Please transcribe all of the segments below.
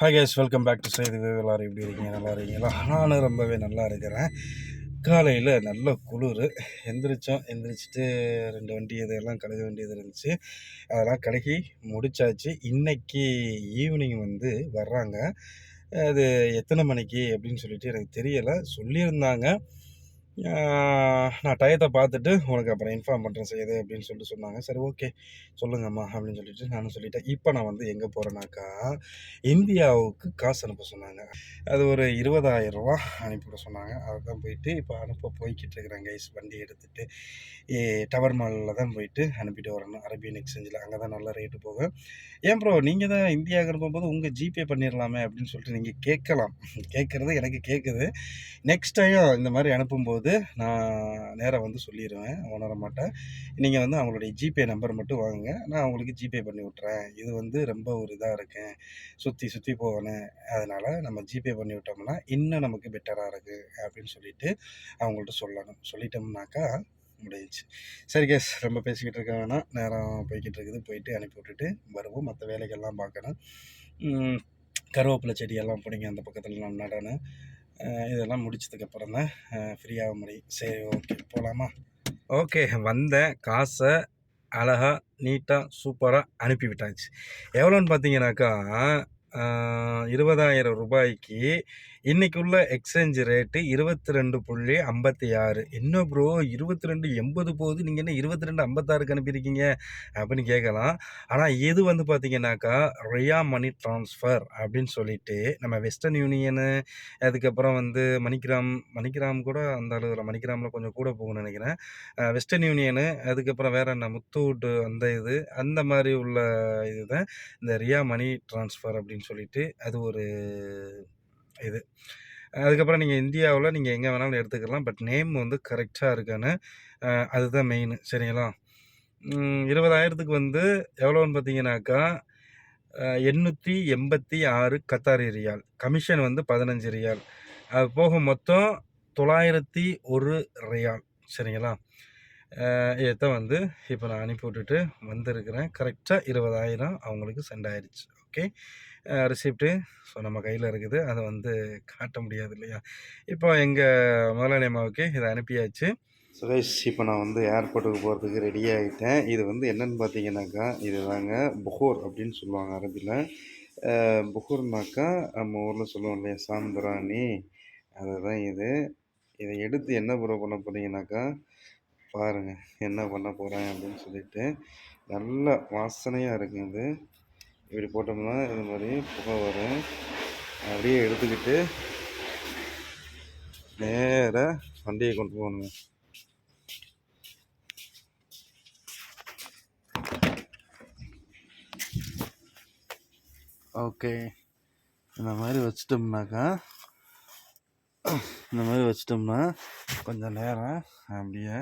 Hi guys welcome back to செய்தி எல்லாரும் எப்படி இருக்கீங்க? நல்லா இருக்கீங்களா? நானும் ரொம்பவே நல்லா இருக்கிறேன். காலையில் நல்ல குளிர். எந்திரிச்சோம். எந்திரிச்சிட்டு ரெண்டு வண்டி இதெல்லாம் கழுக வேண்டியது இருந்துச்சு. அதெல்லாம் கழுகி முடிச்சாச்சு. இன்னைக்கு ஈவினிங் வந்து வர்றாங்க. அது எத்தனை மணிக்கு அப்படின்னு சொல்லிட்டு எனக்கு தெரியலை. சொல்லியிருந்தாங்க. நான் டயத்தை பார்த்துட்டு உனக்கு அப்புறம் இன்ஃபார்ம் பண்ணுறேன் செய்யுது அப்படின்னு சொல்லிட்டு சொன்னாங்க. சரி ஓகே சொல்லுங்கம்மா அப்படின்னு சொல்லிட்டு நானும் சொல்லிட்டேன். இப்போ நான் வந்து எங்கே போகிறேனாக்கா இந்தியாவுக்கு காசு அனுப்ப சொன்னாங்க. அது ஒரு இருபதாயிரம் ரூபா அனுப்பிவிட சொன்னாங்க. அதை தான் போயிட்டு இப்போ அனுப்ப போய்கிட்டு இருக்கிறேன் கைஸ் வண்டி எடுத்துகிட்டு டவர் மாலில் தான் போயிட்டு அனுப்பிட்டு வரணும் அரேபியன் எக்ஸ்சேஞ்சில் அங்கே தான் நல்லா ரேட்டு போகும். ஏன் ப்ரோ நீங்கள் தான் இந்தியாவுக்கு அனுப்பும்போது உங்கள் ஜிபே பண்ணிடலாமே அப்படின்னு சொல்லிட்டு நீங்கள் கேட்கலாம். கேட்குறது எனக்கு கேட்குது. நெக்ஸ்ட் டைம் இந்த மாதிரி அனுப்பும்போது நான் நேராக வந்து சொல்லிடுவேன் உணர மாட்டேன். நீங்கள் வந்து அவங்களுடைய ஜிபே நம்பர் மட்டும் வாங்குங்க. நான் அவங்களுக்கு ஜிபே பண்ணி விட்றேன் இது வந்து ரொம்ப ஒரு இதாக இருக்கேன் சுற்றி சுற்றி போகணும். அதனால் நம்ம ஜிபே பண்ணி விட்டோம்னா இன்னும் நமக்கு பெட்டராக இருக்குது அப்படின்னு சொல்லிட்டு அவங்கள்ட்ட சொல்லணும். சொல்லிட்டோம்னாக்கா முடிஞ்சிச்சு. சரி கேஸ் ரொம்ப பேசிக்கிட்டு இருக்க வேணாம். நேரம் போய்கிட்டு இருக்குது. போயிட்டு அனுப்பி விட்டுட்டு வருவோம். மற்ற வேலைகள்லாம் பார்க்கணும். கருவேப்பிலை செடியெல்லாம் பிடிங்க. அந்த பக்கத்தில் நான் நடணும். இதெல்லாம் முடிச்சதுக்கப்புறம் தான் ஃப்ரீயாக முடியும். சரி ஓகே போகலாமா ஓகே வந்தேன் காசை அழகாக நீட்டாக சூப்பராக அனுப்பி விட்டாச்சு. எவ்வளோன்னு பார்த்தீங்கன்னாக்கா இருபதாயிரம் ரூபாய்க்கு இன்னைக்கு உள்ள எக்ஸ்சேஞ்ச் ரேட்டு இருபத்தி ரெண்டு புள்ளி ஐம்பத்தி ஆறு. என்ன ப்ரோ இருபத்தி ரெண்டு எண்பது போகுது. நீங்கள் என்ன இருபத்தி ரெண்டு ஐம்பத்தாறுக்கு அனுப்பியிருக்கீங்க? அப்படின்னு கேட்கலாம். ஆனால் இது வந்து பார்த்தீங்கன்னாக்கா ரியா மணி ட்ரான்ஸ்ஃபர் அப்படின்னு சொல்லிட்டு நம்ம வெஸ்டர்ன் யூனியனு அதுக்கப்புறம் வந்து மணிகிராம் மணிகிராம் கூட அந்த அளவில் மணிகிராமில் கொஞ்சம் கூட போகணும்னு நினைக்கிறேன். வெஸ்டர்ன் யூனியனு அதுக்கப்புறம் வேற என்ன முத்தூட் அந்த இது அந்த மாதிரி உள்ள இதுதான் இந்த ரியா மணி ட்ரான்ஸ்ஃபர் அப்படின்னு சொல்லிட்டு அது ஒரு இது. அதுக்கப்புறம் நீங்கள் இந்தியாவில் நீங்கள் எங்கே வேணாலும் எடுத்துக்கலாம். பட் நேம் வந்து கரெக்டாக இருக்கான்னு அதுதான் மெயின். சரிங்களா? இருபதாயிரத்துக்கு வந்து எவ்வளோன்னு பார்த்தீங்கன்னாக்கா எண்ணூற்றி எண்பத்தி ஆறு கத்தாரி ரியால். கமிஷன் வந்து பதினஞ்சு ரியால். அது போக மொத்தம் தொள்ளாயிரத்தி ஒரு ரியால். சரிங்களா? இதை வந்து இப்போ நான் அனுப்பி விட்டுட்டு வந்திருக்கிறேன். கரெக்டாக இருபதாயிரம் அவங்களுக்கு சென்ட் ஆயிடுச்சு ஓகே? ரிசிப்ட்டு ஸோ நம்ம கையில் இருக்குது. அதை வந்து காட்ட முடியாது இல்லையா? இப்போ எங்கள் முதலாளி அம்மாவுக்கு இதை அனுப்பியாச்சு. சுரேஷ் இப்போ நான் வந்து ஏர்போர்ட்டுக்கு போகிறதுக்கு ரெடி ஆகிட்டேன் இது வந்து என்னன்னு பார்த்தீங்கன்னாக்கா இது தாங்க புகூர் அப்படின்னு சொல்லுவாங்க அரபியில் புகூர்னாக்கா நம்ம ஊரில் சொல்லுவோம் இல்லையா? சாம்பிராணி. அதுதான் இது. இதை எடுத்து என்ன ப்ரோ பண்ண போகிறீங்கனாக்கா பாருங்கள் என்ன பண்ண போகிறேன் அப்படின்னு சொல்லிட்டு. நல்ல வாசனையாக இருக்குது இப்படி போட்டோம்னா இது மாதிரி புகை வரும். அப்படியே எடுத்துக்கிட்டு நேராக வண்டியை கொண்டு போகணுங்க. ஓகே. இந்த மாதிரி வச்சிட்டோம்னாக்கா இந்த மாதிரி வச்சிட்டோம்னா கொஞ்சம் நேரம் அப்படியே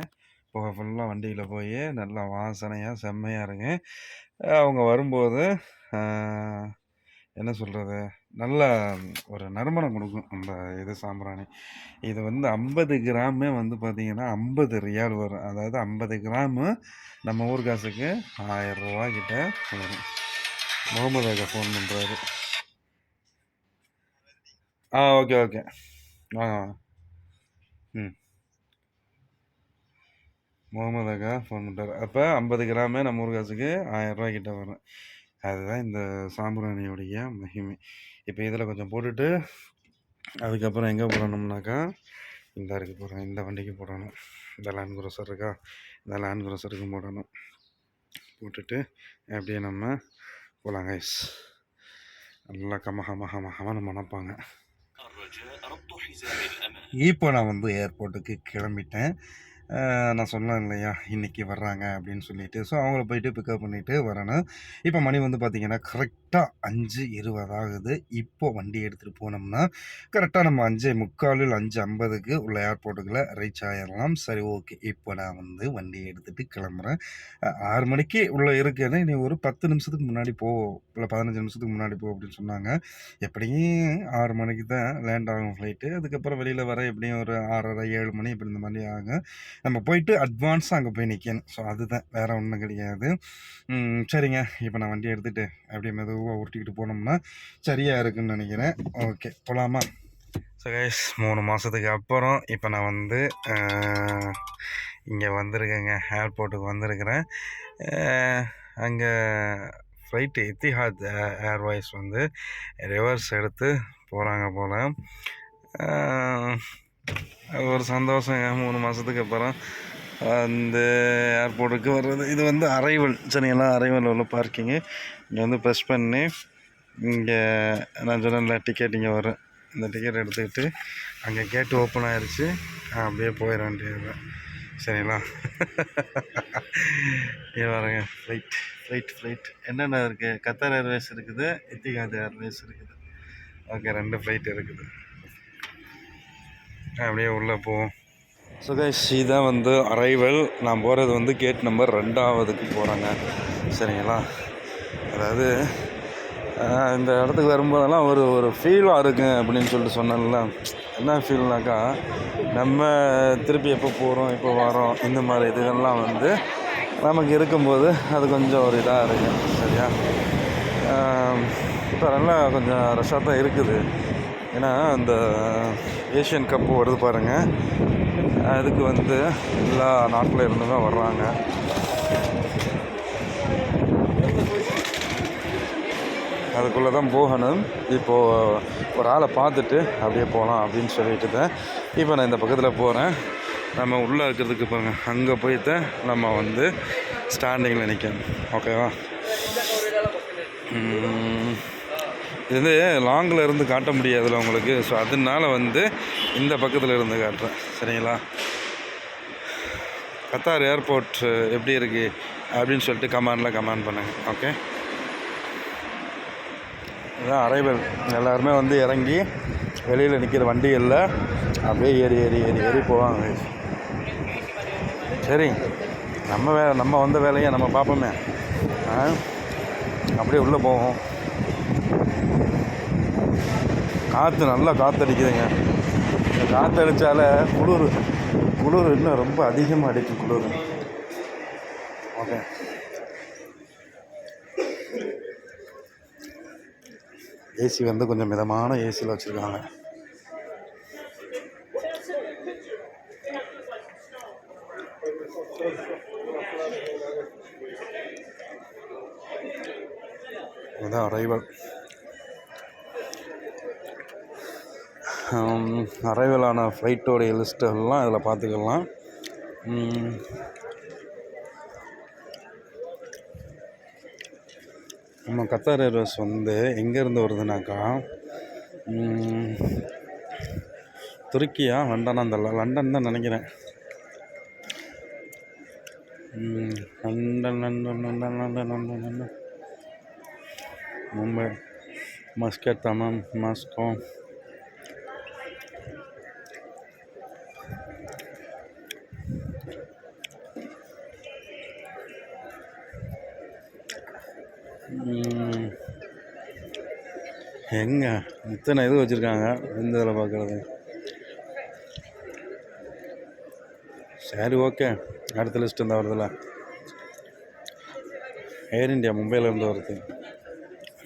புகை ஃபுல்லாக வண்டியில் போய் நல்லா வாசனையாக செம்மையாக இருங்க அவங்க வரும்போது என்ன சொல்கிறது நல்ல ஒரு நறுமணம் கொடுக்கும் அந்த இது சாம்பிராணி. இது வந்து ஐம்பது கிராமே வந்து பார்த்திங்கன்னா ஐம்பது ரியால் வரும். அதாவது ஐம்பது கிராமு நம்ம ஊர் காசுக்கு ஆயிரம் கிட்ட வரும். முகமது அக்கா ஃபோன் பண்ணுறாரு ஆ ஓகே ஓகே. ஆ ம். முகமது அக்கா ஃபோன் பண்ணுறாரு அப்போ ஐம்பது கிராமே நம்ம ஊர் காசுக்கு ஆயிரம் ரூபாய் கிட்ட வரும். அதுதான் இந்த சாம்பிராணியோடைய மகிமை. இப்போ இதில் கொஞ்சம் போட்டுட்டு அதுக்கப்புறம் எங்கே போடணும்னாக்கா இந்த இருக்கு போடுறேன் இந்த வண்டிக்கு போடணும். இந்த லேண்ட் குரோசர் இருக்கா? இந்த லேண்ட் குரோசருக்கும் போடணும். போட்டுட்டு அப்படியே நம்ம போகலாம் கைஸ் நல்லா கம ஹம ஹம ஹமன்னு மணப்பாங்க இப்போ நான் வந்து ஏர்போர்ட்டுக்கு கிளம்பிட்டேன். நான் சொன்னேன் இல்லையா? இன்றைக்கி வர்றாங்க அப்படின்னு சொல்லிட்டு. ஸோ அவங்கள போயிட்டு பிக்கப் பண்ணிவிட்டு வரணும். இப்போ மணி வந்து பார்த்திங்கன்னா கரெக்டாக அஞ்சு இருபதாகுது இப்போது வண்டி எடுத்துகிட்டு போனோம்னா கரெக்டாக நம்ம அஞ்சு முக்காலில் அஞ்சு ஐம்பதுக்கு உள்ள ஏர்போர்ட்டுக்குள்ளே ரீச் ஆகிடலாம் சரி ஓகே இப்போ நான் வந்து வண்டியை எடுத்துகிட்டு கிளம்புறேன். ஆறு மணிக்கு உள்ளே இருக்குன்னா நீ ஒரு பத்து நிமிஷத்துக்கு முன்னாடி போ இல்லை பதினஞ்சு நிமிஷத்துக்கு முன்னாடி போ அப்படின்னு சொன்னாங்க. எப்படியும் ஆறு மணிக்கு தான் லேண்ட் ஆகும் ஃப்ளைட்டு அதுக்கப்புறம் வெளியில் வர எப்படியும் ஒரு ஆறரை ஏழு மணி இப்படி இந்த மாதிரி ஆகும். நம்ம போயிட்டு அட்வான்ஸாக அங்கே போய் நிற்கணும் ஸோ அதுதான். வேறு ஒன்றும் கிடையாது. சரிங்க. இப்போ நான் வண்டி எடுத்துகிட்டு அப்படியே மெதுவாக உருட்டிக்கிட்டு போனோம்னா சரியாக இருக்குன்னு நினைக்கிறேன். ஓகே போகலாமா ஸோ கைஸ் மூணு மாதத்துக்கு அப்புறம் இப்போ நான் வந்து இங்கே வந்திருக்கேங்க. ஏர்போர்ட்டுக்கு வந்திருக்கிறேன். அங்கே ஃப்ளைட்டு எத்திஹாத் ஏர்வைஸ் வந்து ரிவர்ஸ் எடுத்து போகிறாங்க போல். ஒரு சந்தோஷங்க மூணு மாதத்துக்கு அப்புறம். அந்த ஏர்போர்ட்டுக்கு வர்றது இது வந்து அரைவல் சரிங்களா அரைவல் உள்ள பார்க்கிங்கு இங்கே வந்து ப்ரெஸ் பண்ணி இங்கே நான் சொன்னேன்ல டிக்கெட் இங்கே வரும். இந்த டிக்கெட் எடுத்துக்கிட்டு அங்கே கேட்டு ஓப்பன் ஆயிடுச்சு அப்படியே போயிட வேண்டியது சரிங்களா? இங்கே வரேங்க ஃப்ளைட் ஃப்ளைட் ஃப்ளைட் என்னென்ன இருக்குது கத்தார் ஏர்வேஸ் இருக்குது இத்திகாத் ஏர்வேஸ் இருக்குது. ஓகே ரெண்டு ஃப்ளைட் இருக்குது. அப்படியே உள்ளே போவோம். ஸோ கைஸ் இதான் வந்து அரைவல் நான் போகிறது வந்து கேட் நம்பர் ரெண்டாவதுக்கு போகிறேங்க சரிங்களா? அதாவது இந்த இடத்துக்கு வரும்போதெல்லாம் ஒரு ஒரு ஃபீலாக இருக்குங்க அப்படின்னு சொல்லிட்டு சொன்னேன்ல. என்ன ஃபீல்னாக்கா நம்ம திருப்பி எப்போ போகிறோம் இப்போ வரோம் இந்த மாதிரி இதுகள்லாம் வந்து நமக்கு இருக்கும்போது அது கொஞ்சம் ஒரு இதாக இருக்கு. சரியா? இப்போ நல்லா கொஞ்சம் ரஷ்ஷாக தான் இருக்குது. ஏன்னா அந்த ஏஷியன் கப்பு வருது பாருங்கள் அதுக்கு வந்து எல்லா நாட்டில் இருந்துமே தான் வர்றாங்க. அதுக்குள்ளே தான் போகணும். இப்போது ஒரு ஆளை பார்த்துட்டு அப்படியே போகலாம் அப்படின்னு சொல்லிட்டு தான் இப்போ நான் இந்த பக்கத்தில் போகிறேன் நம்ம உள்ளே இருக்கிறதுக்கு போங்க அங்கே போயிட்டு நம்ம வந்து ஸ்டாண்டிங்கில் நிற்கணும் ஓகேவா ம், இது வந்து லாங்கில் இருந்து காட்ட முடியாதுல்ல உங்களுக்கு. ஸோ அதனால வந்து இந்த பக்கத்தில் இருந்து காட்டுறேன். சரிங்களா? கத்தார் ஏர்போர்ட் எப்படி இருக்குது அப்படின்னு சொல்லிட்டு கமெண்டில் கமெண்ட் பண்ணுங்கள் ஓகே இதுதான் அரைவல். எல்லாருமே வந்து இறங்கி வெளியில் நிற்கிற வண்டிகளில் அப்படியே ஏறி ஏறி ஏறி ஏறி போவாங்க. சரி. நம்ம வே நம்ம வந்த வேலையை நம்ம பார்ப்போமே. ஆ? அப்படியே உள்ளே போவோம். காற்று நல்லா காற்றடிக்குதுங்க இந்த காற்றடித்தால குளிர் குளிர் இன்னும் ரொம்ப அதிகமாக அடிக்கும் குளிர். ஓகே. ஏசி வந்து கொஞ்சம் மிதமான ஏசியில் வச்சுருக்காங்க. இதுதான் அரைவல் அரைவலான ஃப்ளைட்டோடைய லிஸ்ட்டெல்லாம் இதில் பார்த்துக்கலாம். நம்ம கத்தார் ஏர்வேஸ் வந்து எங்கேருந்து வருதுனாக்கா துருக்கியா லண்டனா? அந்த லண்டன் தான் நினைக்கிறேன். London London London London London London. Mumbai Muscat Dammam Moscow. எங்க? இத்தனை இது வச்சுருக்காங்க எந்த இதில் பார்க்குறது. சரி ஓகே. அடுத்த லிஸ்ட் இருந்தால் வருதுல்ல ஏர் இந்தியா மும்பையிலேருந்து வருது.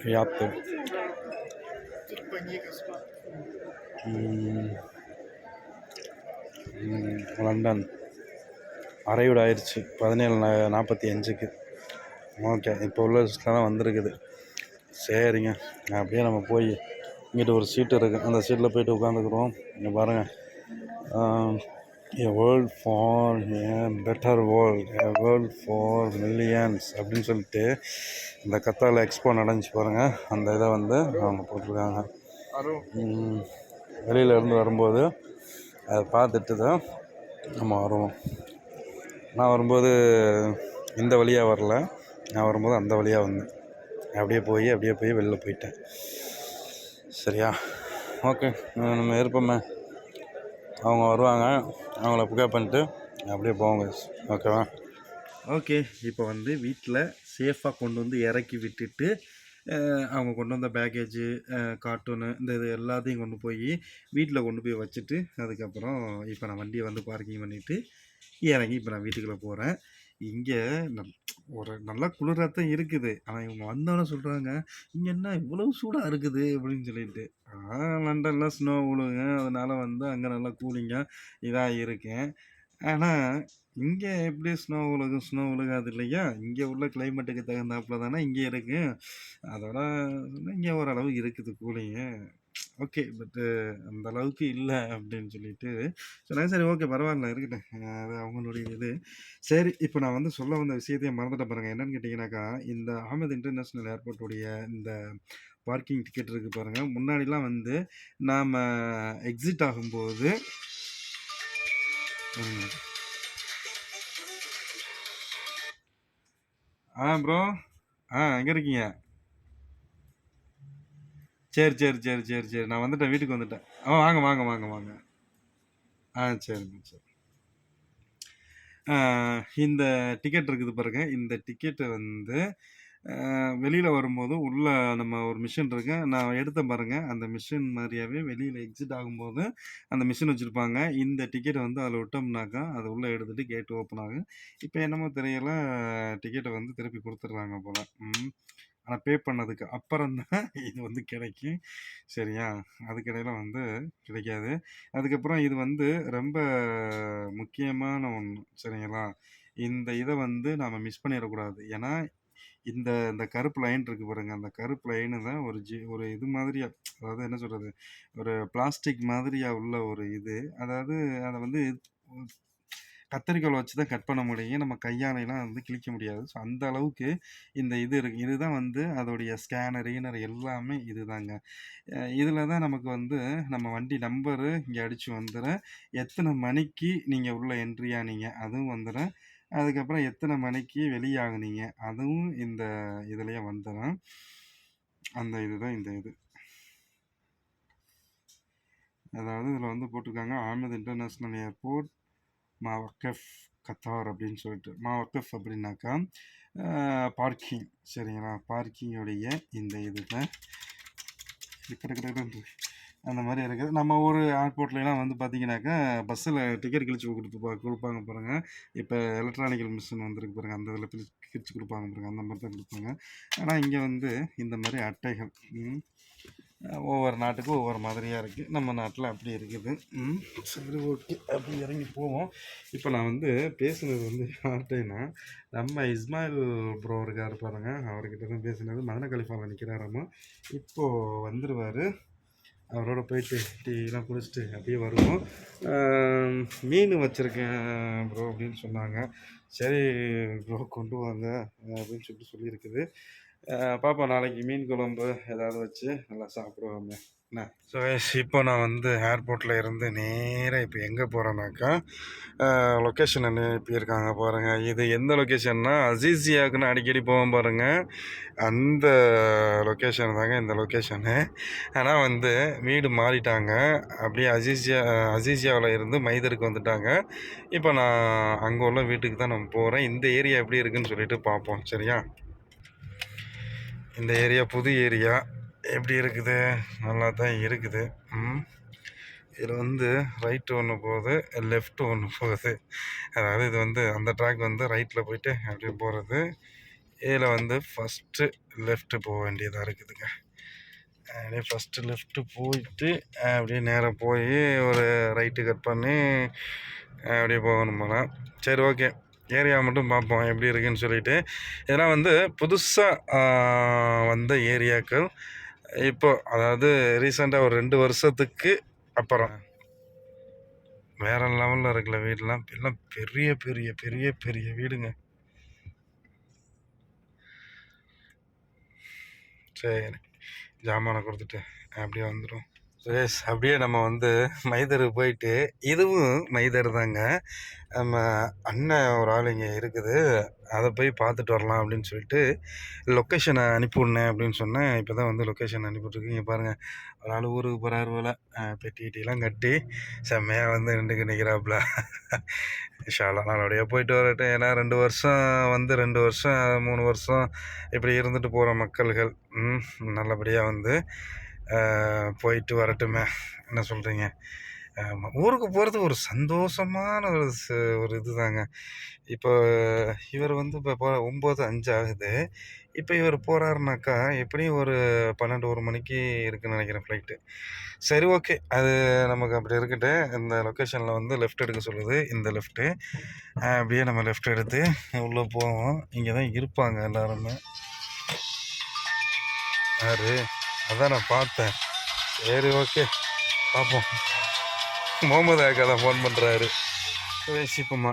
யாத்து லண்டன். அரைவிட ஆயிடுச்சு பதினேழு நா- நாற்பத்தி அஞ்சுக்கு. ஓகே இப்போ உள்ள லிஸ்ட்டில் தான் வந்திருக்குது. சரிங்க. அப்படியே நம்ம போய் இங்கிட்ட ஒரு சீட்டு இருக்குது அந்த சீட்டில் போயிட்டு உட்காந்துக்குறோம். இங்கே பாருங்கள் a world for a better world a world for millions அப்படின்னு சொல்லிட்டு இந்த கத்தாவில் எக்ஸ்போ நடந்துச்சு பாருங்கள் அந்த இதை வந்து அவங்க போட்டிருக்காங்க. வெளியில இருந்து வரும்போது அதை பார்த்துட்டு தான் நம்ம வருவோம். நான் வரும்போது இந்த வழியாக வரல. நான் வரும்போது அந்த வழியாக வந்தேன். அப்படியே போய் அப்படியே போய் வெளில போயிட்டேன். சரியா? ஓகே நம்ம இருப்போமே அவங்க வருவாங்க. அவங்கள பிக்கப் பண்ணிட்டு அப்படியே போவாங்க ஓகேவா ஓகே இப்போ வந்து வீட்டில் சேஃபாக கொண்டு வந்து இறக்கி விட்டுட்டு அவங்க கொண்டு வந்த பேக்கேஜு கார்ட்டூனு இந்த இது எல்லாத்தையும் கொண்டு போய் வீட்டில் கொண்டு போய் வச்சுட்டு அதுக்கப்புறம் இப்போ நான் வண்டியை வந்து பார்க்கிங் பண்ணிவிட்டு இறங்கி இப்போ நான் வீட்டுக்குள்ளே போகிறேன் இங்கே நல் ஒரு நல்லா குளிரா தான் இருக்குது. ஆனால் இவங்க வந்தோனே சொல்கிறாங்க இங்கே என்ன இவ்வளவு சூடாக இருக்குது?" அப்படின்னு சொல்லிட்டு. லண்டனில் ஸ்னோ விழுங்க. அதனால் வந்து அங்கே நல்லா கூலிங்காக இதாக இருக்கேன். ஆனால் இங்கே எப்படி ஸ்னோ விழுகும்? ஸ்னோ விழுகாது இல்லையா? இங்கே உள்ள கிளைமேட்டுக்கு தகுந்தாப்புல தானே இங்கே இருக்கு. அதோட இங்கே ஓரளவு இருக்குது கூலிங்கு. ஓகே. பட்டு அந்த அளவுக்கு இல்லை அப்படின்னு சொல்லிட்டு சொன்னாங்க. சரி ஓகே பரவாயில்ல இருக்கட்டும். அது அவங்களுடைய இது. சரி இப்போ நான் வந்து சொல்ல வந்த விஷயத்தையே மறந்துட்டேன் பாருங்க. என்னன்னு கேட்டீங்கன்னாக்கா, இந்த அகமது இன்டர்நேஷ்னல் ஏர்போர்ட்டுடைய இந்த பார்க்கிங் டிக்கெட் இருக்கு பாருங்க. முன்னாடிலாம் வந்து நாம் எக்ஸிட் ஆகும்போது ஆ ப்ரோ. ஆ எங்கே இருக்கீங்க? சரி, சரி, சரி, சரி, சரி. நான் வந்துட்டேன். வீட்டுக்கு வந்துட்டேன். ஆ வாங்க, வாங்க, வாங்க, வாங்க. ஆ சரிங்க, சரி. இந்த டிக்கெட் இருக்குது பாருங்க. இந்த டிக்கெட்டை வந்து வெளியில் வரும்போது உள்ளே நம்ம ஒரு மிஷின் இருக்கு. நான் எடுத்தேன் பாருங்கள் அந்த மிஷின் மாதிரியாகவே வெளியில் எக்ஸிட் ஆகும்போது அந்த மிஷின் வச்சுருப்பாங்க இந்த டிக்கெட்டை வந்து அதில் விட்டோம்னாக்கா, அதை உள்ளே எடுத்துட்டு கேட் ஓப்பன் ஆகும். இப்போ என்னமோ தெரியல டிக்கெட்டை வந்து திருப்பி கொடுத்துட்றாங்க போல் ம் ஆனால் பே பண்ணதுக்கு அப்புறம் தான் இது வந்து கிடைக்கும். சரியா? அதுக்கிடையில் வந்து கிடைக்காது. அதுக்கப்புறம் இது வந்து ரொம்ப முக்கியமான ஒன்று சரிங்களா? இந்த இதை வந்து நாம் மிஸ் பண்ணிடக்கூடாது ஏன்னா, இந்த இந்த கருப்பு லைன் இருக்குது பாருங்க. அந்த கருப்பு லைனு தான் ஒரு ஜி ஒரு இது மாதிரியா அதாவது என்ன சொல்கிறது ஒரு பிளாஸ்டிக் மாதிரியா உள்ள ஒரு இது. அதாவது அதை வந்து கத்தரிக்கோல் வச்சு தான் கட் பண்ண முடியும். நம்ம கையாலையெல்லாம் வந்து கிழிக்க முடியாது. ஸோ அந்த அளவுக்கு இந்த இது இருக்கு. இதுதான் வந்து அதோடைய ஸ்கேனர், ஈனர் எல்லாமே இதுதாங்க. தாங்க இதில் தான் நமக்கு வந்து நம்ம வண்டி நம்பரு இங்கே அடித்து வந்துடும் எத்தனை மணிக்கு நீங்கள் உள்ளே என்ட்ரி ஆனீங்க, அதுவும் வந்துடும் அதுக்கப்புறம் எத்தனை மணிக்கு வெளியாகுனீங்க அதுவும் இந்த இதுலேயே வந்துடும் அந்த இதுதான் இந்த இது. அதாவது இதில் வந்து போட்டிருக்காங்க, Hamad international airport, Mawaqif Qatar" அப்படின்னு சொல்லிட்டு. மாவக்கஃப் அப்படின்னாக்கா, பார்க்கிங் சரிங்களா? பார்க்கிங்குடைய இந்த இதுதான். அந்த மாதிரி இருக்குது. நம்ம ஒரு ஏர்போர்ட்லாம் வந்து பார்த்தீங்கன்னாக்கா, பஸ்ஸில் டிக்கெட் கிழிச்சு கொடுத்து கொடுப்பாங்க பாருங்கள் இப்போ எலக்ட்ரானிக்கல் மிஷின் வந்துருக்கு பாருங்கள் அந்த இதில் கிழி கிழிச்சு கொடுப்பாங்க பாருங்கள் அந்த மாதிரி தான் கொடுப்பாங்க ஆனால் இங்கே வந்து இந்த மாதிரி அட்டைகள். ஒவ்வொரு நாட்டுக்கும் ஒவ்வொரு மாதிரியாக இருக்குது நம்ம நாட்டில் அப்படி இருக்குது. ம். சரி ஓகே. அப்படி இறங்கி போவோம். இப்போ நான் வந்து பேசுனது வந்து யார்கிட்டேன்னா நம்ம இஸ்மாயில் ப்ரோ இருக்கார் பாருங்க. அவர்கிட்ட தான் பேசினது. மதன கலிஃபாவில் நிக்கிறாராமா. இப்போது வந்துடுவார் அவரோட போயிட்டு டீலாம் குடிச்சிட்டு அப்படியே வருவோம். மீன் வச்சிருக்கேன் ப்ரோ அப்படின்னு சொன்னாங்க. சரி ப்ரோ கொண்டு வாங்க அப்படின்னு சொல்லிட்டு சொல்லியிருக்குது. பாப்பா பார்ப்போம் நாளைக்கு மீன் குழம்பு ஏதாவது வச்சு நல்லா சாப்பிடுவோமே. என்ன? ஸோ இப்போ நான் வந்து ஏர்போர்ட்டில் இருந்து நேராக இப்போ எங்கே போகிறேன்னாக்கா அ லொக்கேஷன் அனுப்பியிருக்காங்க பாருங்கள் இது எந்த லொக்கேஷன்னா, அஸீசியாவுக்கு அடிக்கடி போவேன் பாருங்கள் அந்த லொக்கேஷன் தாங்க இந்த லொக்கேஷனு. ஆனால் வந்து வீடு மாறிட்டாங்க. அப்படியே அசீசியா அசீசியாவில் இருந்து மைதருக்கு வந்துட்டாங்க. இப்போ நான் அங்கே உள்ள வீட்டுக்கு தான் நான் போகிறேன் இந்த ஏரியா எப்படி இருக்குன்னு சொல்லிட்டு பார்ப்போம். சரியா? இந்த ஏரியா புது ஏரியா. எப்படி இருக்குது? நல்லா தான் இருக்குது. ம். இதில் வந்து ரைட்டு ஒன்று போகுது, லெஃப்ட்டு ஒன்று போகுது. அதாவது இது வந்து அந்த ட்ராக் வந்து ரைட்டில் போயிட்டு அப்படியே போகிறது இதில் வந்து ஃபர்ஸ்ட்டு லெஃப்ட்டு போக வேண்டியதாக இருக்குதுங்க. அப்படியே ஃபர்ஸ்ட்டு லெஃப்ட்டு போயிட்டு, அப்படியே நேராக போய் ஒரு ரைட்டு கட் பண்ணி, அப்படியே போகணும் போல. சரி ஓகே. ஏரியா மட்டும் பார்ப்போம் எப்படி இருக்குன்னு சொல்லிட்டு. இதெல்லாம் வந்து புதுசாக வந்த ஏரியாக்கள். இப்போ அதாவது ரீசெண்டாக ஒரு ரெண்டு வருஷத்துக்கு அப்புறம். வேற லெவலில் இருக்குல்ல வீடுலாம். எல்லாம் பெரிய பெரிய பெரிய பெரிய வீடுங்க. சரி. ஜாமானை கொடுத்துட்டு அப்படியே வந்துடும் எஸ் அப்படியே நம்ம வந்து மைதர் போயிட்டு, இதுவும் மைதர் தாங்க. நம்ம அண்ணன் ஒரு ஆள் இங்கே இருக்குது. அதை போய் பார்த்துட்டு வரலாம் அப்படின்னு சொல்லிட்டு, லொக்கேஷனை அனுப்பிவிட்னேன் அப்படின்னு சொன்னேன். இப்போ தான் வந்து லொக்கேஷன் அனுப்பிட்டுருக்கீங்க பாருங்கள் ஒரு ஆள் ஊருக்கு போகிறாரு போல. அ பெட்டி கட்டி செம்மையாக வந்து ரெண்டுக்கு நிற்கிறாப்புல இன்ஷா அல்லாஹ் போயிட்டு வரட்டும். ஏன்னா ரெண்டு வருஷம் வந்து ரெண்டு வருஷம், மூணு வருஷம் இப்படி இருந்துட்டு போகிற மக்கள்கள். நல்லபடியாக வந்து போயிட்டு வரட்டுமே. என்ன சொல்கிறீங்க ஊருக்கு போகிறது ஒரு சந்தோஷமான ஒரு ச ஒரு இதுதாங்க. இப்போ இவர் வந்து இப்போ ஒம்பது அஞ்சு ஆகுது. இப்போ இவர் போகிறாருனாக்கா எப்படியும் ஒரு 12, 1 மணிக்கு இருக்குன்னு நினைக்கிறேன் ஃப்ளைட்டு. சரி ஓகே. அது நமக்கு அப்படி இருக்கட்டும். இந்த லொக்கேஷனில் வந்து லெஃப்ட் எடுக்க சொல்லுது. இந்த லெஃப்ட்டு. அப்படியே நம்ம லெஃப்ட் எடுத்து உள்ளே போவோம். இங்கே தான் இருப்பாங்க எல்லாருமே. யார் அதான் நான் பார்த்தேன். சரி ஓகே. பார்ப்போம். முகமது அக்கா தான் ஃபோன் பண்ணுறாரு பேசிப்போமா.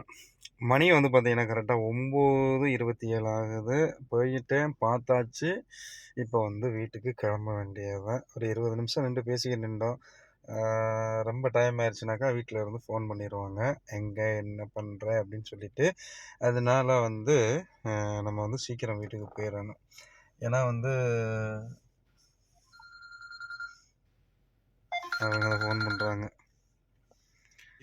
மணி வந்து பார்த்தீங்கன்னா, கரெக்ட்டா 9:27 ஆகுது. போயிட்டேன், பார்த்தாச்சு. இப்போ வந்து வீட்டுக்கு கிளம்ப வேண்டியது தான். ஒரு 20 நிமிஷம் நின்று பேசிக்கிட்டு நின்றோம். ரொம்ப டைம் ஆயிடுச்சுனாக்கா வீட்டில் இருந்து ஃபோன் பண்ணிடுவாங்க எங்கே என்ன பண்ணுற அப்படின்னு சொல்லிட்டு. அதனால வந்து நம்ம வந்து சீக்கிரம் வீட்டுக்கு போயிடணும் ஏன்னா வந்து அவங்க ஃபோன் பண்ணுறாங்க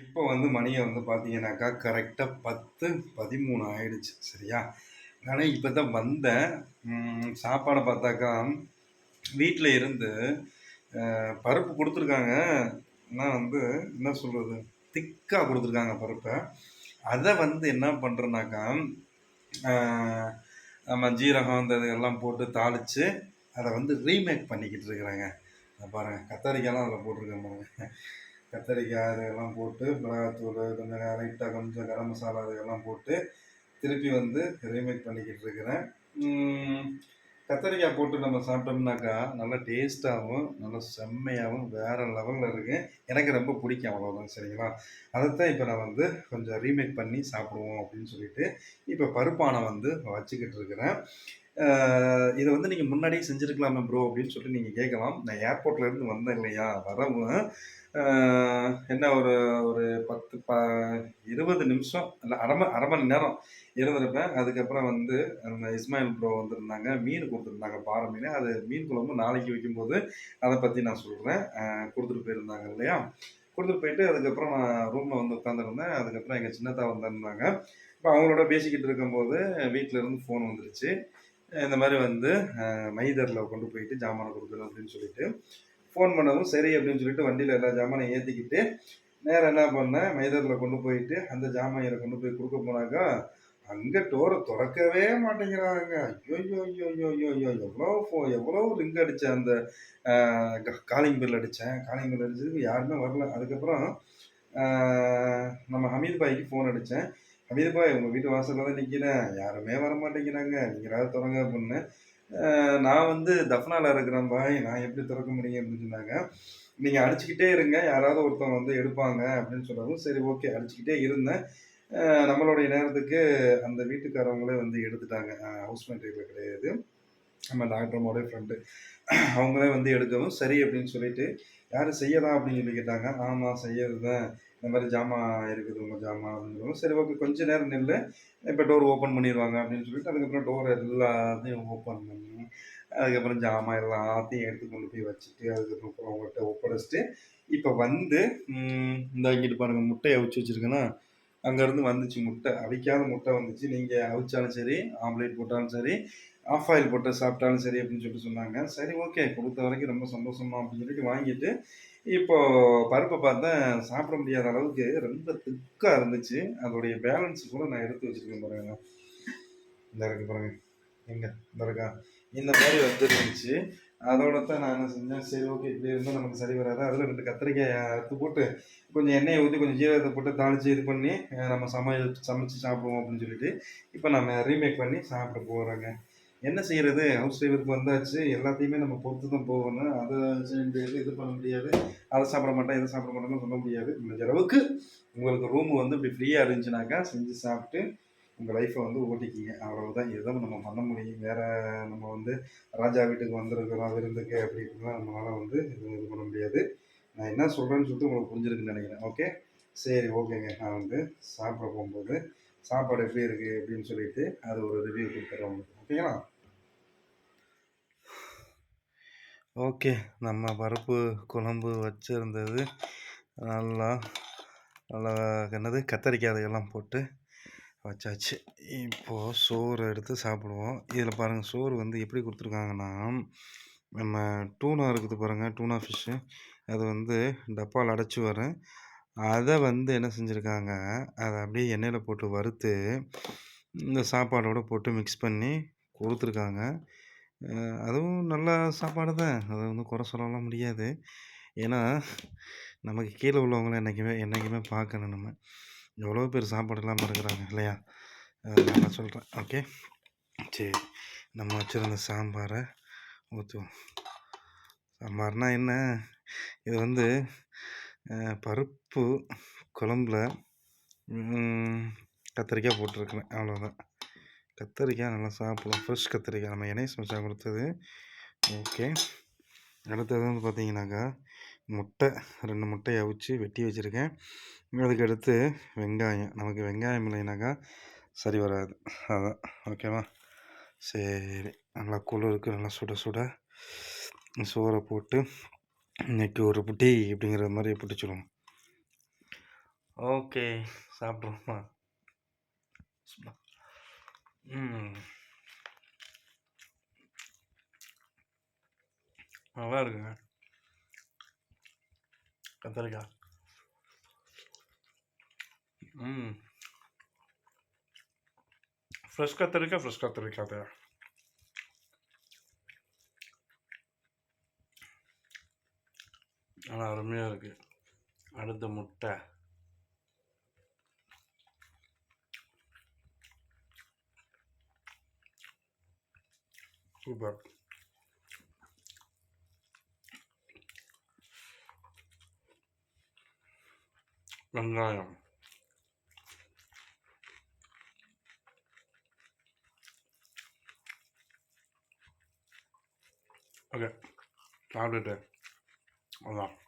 இப்போ வந்து மணியை வந்து பார்த்தீங்கன்னாக்கா, கரெக்ட்டா 10:13 ஆயிடுச்சு. சரியா? ஆனால் இப்போ தான் வந்தேன். சாப்பாடை பார்த்தாக்கா, வீட்டில் இருந்து பருப்பு கொடுத்துருக்காங்க ஆனால் வந்து என்ன சொல்கிறது திக்கா கொடுத்துருக்காங்க பருப்பை அதை வந்து என்ன பண்ணுறேன்னாக்கா நம்ம ஜீரகம் இந்த இதெல்லாம் போட்டு தாளித்து அதை வந்து ரீமேக் பண்ணிக்கிட்டு இருக்கிறேங்க. இத பாருங்க. கத்தரிக்காலாம் அதில் போட்டிருக்கேன் பாருங்க. கத்தரிக்காய் இதெல்லாம் போட்டு, மிளகாத்தூள் கொஞ்சம் லைட்டாக கொஞ்சம் கரம் மசாலா இதெல்லாம் போட்டு, திருப்பி வந்து ரீமேக் பண்ணிக்கிட்டு இருக்கிறேன். கத்தரிக்காய் போட்டு நம்ம சாப்பிட்டோம்னாக்கா, நல்லா டேஸ்ட்டாகவும் நல்லா செம்மையாகவும் வேற லெவலில் இருக்குது எனக்கு ரொம்ப பிடிக்கும் அவ்வளோதான். சரிங்களா? அதைத்தான் இப்போ நான் வந்து கொஞ்சம் ரீமேக் பண்ணி சாப்பிடுவோம் அப்படின்னு சொல்லிட்டு, இப்போ பருப்பான வந்து வச்சுக்கிட்டு இருக்கிறேன். இதை வந்து நீங்கள் முன்னாடியே செஞ்சுருக்கலாமே ப்ரோ அப்படின்னு சொல்லிட்டு நீங்கள் கேட்கலாம். நான் ஏர்போர்ட்லேருந்து வந்தேன் இல்லையா? வரவும் என்ன ஒரு ஒரு 10 ப 20 நிமிஷம் இல்ல 1/2 ம 1/2 மணி நேரம் இருந்திருப்பேன். அதுக்கப்புறம் வந்து நம்ம இஸ்மாயில் ப்ரோ வந்திருந்தாங்க. மீன் கொடுத்துருந்தாங்க பாறை மீன் அது மீன் குழம்பு நாளைக்கு வைக்கும்போது, அதை பற்றி நான் சொல்கிறேன் கொடுத்துட்டு போயிருந்தாங்க இல்லையா? கொடுத்துட்டு போயிட்டு, அதுக்கப்புறம் நான் ரூமில் வந்து உட்காந்துருந்தேன். அதுக்கப்புறம் எங்கள் சின்னத்தா வந்திருந்தாங்க. இப்போ அவங்களோட பேசிக்கிட்டு இருக்கும்போது, வீட்டிலேருந்து இருந்து ஃபோன் வந்துருச்சு. இந்த மாதிரி வந்து மைதரில் கொண்டு போயிட்டு ஜாமானை குடுக்கணும் அப்படின்னு சொல்லிட்டு. ஃபோன் பண்ணவும், சரி அப்படின்னு சொல்லிட்டு வண்டியில் எல்லா ஜாமானையும் ஏற்றிக்கிட்டு நேரம் என்ன பண்ணேன், மைதரில் கொண்டு போயிட்டு, அந்த ஜாமாயிர கொண்டு போய் கொடுக்க போனாக்கா, அங்கே டோரை திறக்கவே மாட்டேங்கிறாங்க. ஐய்யய்யய்யய்யய்யோ! எவ்வளோ ஃபோ எவ்வளோ ரிங் அடித்தேன் அந்த க காலிங் பெல் அடித்தேன் காலிங் பெல் அடிச்சதுக்கு யாருமே வரல. அதுக்கப்புறம் நம்ம ஹமீத் பாய்க்கு ஃபோன் அடித்தேன் "ஹமீது உங்கள் வீட்டு வாசலில் தான் நிற்கிறேன் யாருமே வர மாட்டேங்கிறாங்க நீங்கள் ஏதாவது திறங்க அப்படின்னு நான் வந்து தஃப்னாவில் இருக்கிறேன் பாய். நான் எப்படி திறக்க முடியும் அப்படின்னு சொன்னாங்க. நீங்கள் அடிச்சுக்கிட்டே இருங்க. யாராவது ஒருத்தவங்க வந்து எடுப்பாங்க" அப்படின்னு சொல்லவும், சரி ஓகே அடிச்சுக்கிட்டே இருந்தேன். நம்மளுடைய நேரத்துக்கு அந்த வீட்டுக்காரவங்களே வந்து எடுத்துட்டாங்க. ஹவுஸ் மெட்டீரியல் கிடையாது. நம்ம டாக்டர் ஃப்ரெண்டு. அவங்களே வந்து எடுக்கவும், சரி அப்படின்னு சொல்லிட்டு, யாரும் செய்யலாம் அப்படின்னு சொல்லி கேட்டாங்க. ஆமாம் செய்யறது தான். இந்த மாதிரி ஜாமான் இருக்குது உங்கள் ஜாமான்" அப்படின்னு சரி ஓகே கொஞ்சம் நேரம் நில்லு. இப்போ டோர் ஓப்பன் பண்ணிடுவாங்க அப்படின்னு சொல்லிட்டு, அதுக்கப்புறம் டோர் எல்லாத்தையும் ஓப்பன் பண்ணி, அதுக்கப்புறம் ஜாமான் எல்லாத்தையும் எடுத்து கொண்டு போய் வச்சுட்டு, அதுக்கப்புறம் அவங்கள்ட்ட ஒப்படைச்சிட்டு இப்போ வந்து இந்த இங்கிட்டு பாருங்கள் முட்டையை அவிச்சு வச்சுருக்கேன்னா அங்கேருந்து வந்துச்சு முட்டை. அவிக்காத முட்டை வந்துச்சு. நீங்கள் அவிச்சாலும் சரி, ஆம்லேட் போட்டாலும் சரி, ஆஃப் ஆயில் போட்டு சாப்பிட்டாலும் சரி அப்படின்னு சொல்லிட்டு சொன்னாங்க. சரி ஓகே கொடுத்த வரைக்கும் ரொம்ப சந்தோஷமா அப்படின்னு சொல்லிட்டு வாங்கிட்டு, இப்போ பருப்பை பார்த்தேன் சாப்பிட முடியாத அளவுக்கு ரொம்ப திக்கா இருந்துச்சு. அதோடைய பேலன்ஸ் கூட நான் எடுத்து வச்சிருக்கேன் பாருங்க. இந்த இருக்கு பாருங்க. எங்க? இந்த இருக்கா? இந்த மாதிரி வந்துருந்துச்சு அதோட தான் நான் என்ன செஞ்சேன், சரி ஓகே இப்படி இருந்தால் நமக்கு சரி வராது. அதில் ரெண்டு கத்திரிக்காய் அறுத்து போட்டு, கொஞ்சம் எண்ணெயை ஊற்றி கொஞ்சம் ஜீரகத்தை போட்டு தாளிச்சு இது பண்ணி, நம்ம சமையல் சமைச்சு சாப்பிடுவோம் அப்படின்னு சொல்லிட்டு, இப்போ நம்ம ரீமேக் பண்ணி சாப்பிட போகிறோங்க என்ன செய்கிறது ஹவுஸ் டிரைவருக்கு வந்தாச்சு. எல்லாத்தையுமே நம்ம பொறுத்து தான் போகணும். அதை செய்ய முடியாது, இது பண்ண முடியாது. அதை சாப்பிட மாட்டேன், இதை சாப்பிட மாட்டேன்னு சொல்ல முடியாது. முடிஞ்ச அளவுக்கு உங்களுக்கு ரூம் வந்து இப்படி ஃப்ரீயாக இருந்துச்சுனாக்கா, செஞ்சு சாப்பிட்டு உங்கள் லைஃப்பை வந்து ஓட்டிக்கங்க. அவ்வளவுதான். இதுதான் நம்ம பண்ண முடியும். வேறு நம்ம வந்து ராஜா வீட்டுக்கு வந்திருக்கிறோம் விருந்துக்கு அப்படி இப்படிலாம் வந்து எதுவும் இது பண்ண முடியாது. நான் என்ன சொல்கிறேன்னு சொல்லிட்டு உங்களுக்கு புரிஞ்சிருக்குன்னு நினைக்கிறேன் ஓகே. சரி ஓகேங்க. நான் வந்து சாப்பிட போகும்போது சாப்பாடு எப்படி இருக்குது அப்படின்னு சொல்லிட்டு, அது ஒரு ரிவ்யூ கொடுத்துட்றேன் உங்களுக்கு. ஓகேங்களா? ஓகே. நம்ம பருப்பு குழம்பு வச்சுருந்தது நல்லா நல்லா என்னது கத்தரிக்காய் அதையெல்லாம் போட்டு வச்சாச்சு. இப்போது சோறு எடுத்து சாப்பிடுவோம். இதில் பாருங்கள் சோறு வந்து எப்படி கொடுத்துருக்காங்கன்னா நம்ம டூனா இருக்குது பாருங்கள் டூனா ஃபிஷ்ஷு. அது வந்து டப்பாவில் அடைச்சி வரும். அதை வந்து என்ன செஞ்சுருக்காங்க அதை அப்படியே எண்ணெயில் போட்டு வறுத்து, இந்த சாப்பாடோடு போட்டு மிக்ஸ் பண்ணி கொடுத்துருக்காங்க அதுவும் நல்ல சாப்பாடு தான். அதை வந்து குறை சொல்லலாம் முடியாது. ஏன்னா, நமக்கு கீழே உள்ளவங்கள என்றைக்குமே என்னைக்குமே பார்க்கணும் நம்ம. எவ்வளோ பேர் சாப்பாடு இல்லாமல் இருக்கிறாங்க இல்லையா? நான் சொல்கிறேன் ஓகே. சரி. நம்ம வச்சுருந்த சாம்பாரை ஊற்றுவோம் சாம்பார்னால் என்ன? இது வந்து பருப்பு குழம்புல கத்திரிக்காய் போட்டுருக்கிறேன். அவ்வளோதான். கத்திரிக்காய் நல்லா சாப்பிடலாம் ஃப்ரெஷ் கத்திரிக்காய். நம்ம எண்ணெய் சமைச்சா கொடுத்தது ஓகே. அடுத்தது வந்து பார்த்தீங்கன்னாக்கா, முட்டை ரெண்டு முட்டையை அவிச்சு வெட்டி வச்சுருக்கேன் அதுக்கடுத்து வெங்காயம். நமக்கு வெங்காயம் இல்லைனாக்கா சரி வராது. அதான். ஓகேவா? சரி. நல்லா குளிருக்கு நல்லா சுட சுட சோறை போட்டு, இன்னைக்கு ஒரு புட்டி அப்படிங்கிற மாதிரி பிடிச்சிடும் ஓகே. சாப்பிட்ருவோமா? ம். நல்லா இருக்குங்க. கத்திரிக்காய். ம். ஃப்ரெஷ் கத்திரிக்காய், ஃப்ரெஷ் கத்திரிக்காய் தான். நல்லா அருமையாக இருக்குது அடுத்த முட்டை. சூப்பர். வெங்காயம். ஓகே. சாப்பிட்டுட்டு அதான்.